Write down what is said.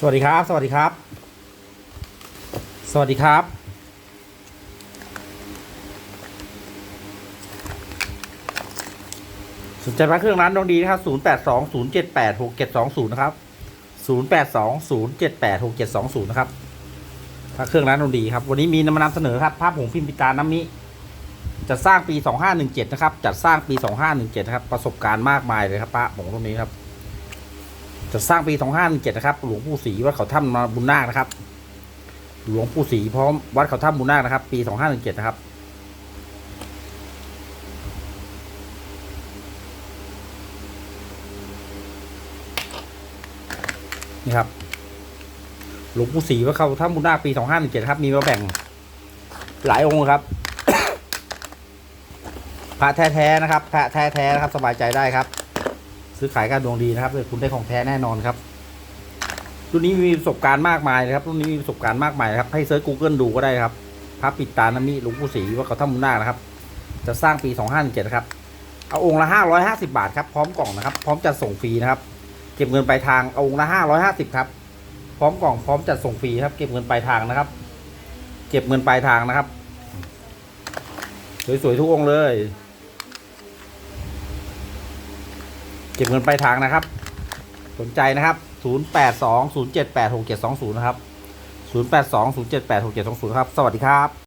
สวัสดีครับ สวัสดีครับ สวัสดีครับ สนใจพระเครื่องร้านดวงดีนะครับ0 8 2 0 7 8 6 7 2 0นะครับ0 8 2 0 7 8 6 7 2 0นะครับพระเครื่องร้านดวงดีครับ วันนี้มีนำมานำเสนอครับภาพหงพิมพิตาน้ำมิจะสร้างปี2517นะครับจัดสร้างปี2517นะครับ ประสบการณ์มากมายเลยครับพระหงตรงนี้ครับ จะสร้างปี 2517นะครับ หลวงปู่ศรีวัดเขาถ้ำบุญนาคนะครับ หลวงปู่ศรีพร้อมวัดเขาถ้ำบุญนาคนะครับ ปี 2517นะครับนี่ครับ หลวงปู่ศรีวัดเขาถ้ำบุญนาคปี 2517ครับ มีมาแบ่งหลายองค์ครับพระแท้ๆนะครับพระแท้ๆนะครับ สบายใจได้ครับ ซื้อขายการดวงดีนะครับคุณได้ของแท้แน่นอนครับ รุ่นนี้มีประสบการณ์มากมายนะครับ รุ่นนี้มีประสบการณ์มากมายนะครับให้เซิร์ช Google ดูก็ได้ครับพระปิดตานามิหลวงปู่ศรีว่าเขาทำมุนนานะครับ จะสร้างปี2517นะครับ เอาองค์ละ 550 บาทครับพร้อมกล่องนะครับ พร้อมจัดส่งฟรีนะครับ เก็บเงินปลายทางเอาองค์ละ 550 ครับ พร้อมกล่องพร้อมจัดส่งฟรีครับ เก็บเงินปลายทางนะครับ เก็บเงินปลายทางนะครับ สวยๆทุกองค์เลย เก็บเงินปลายทางนะครับ สนใจนะครับ 082 078 6720 นะครับ 082 078 6720 ครับ สวัสดีครับ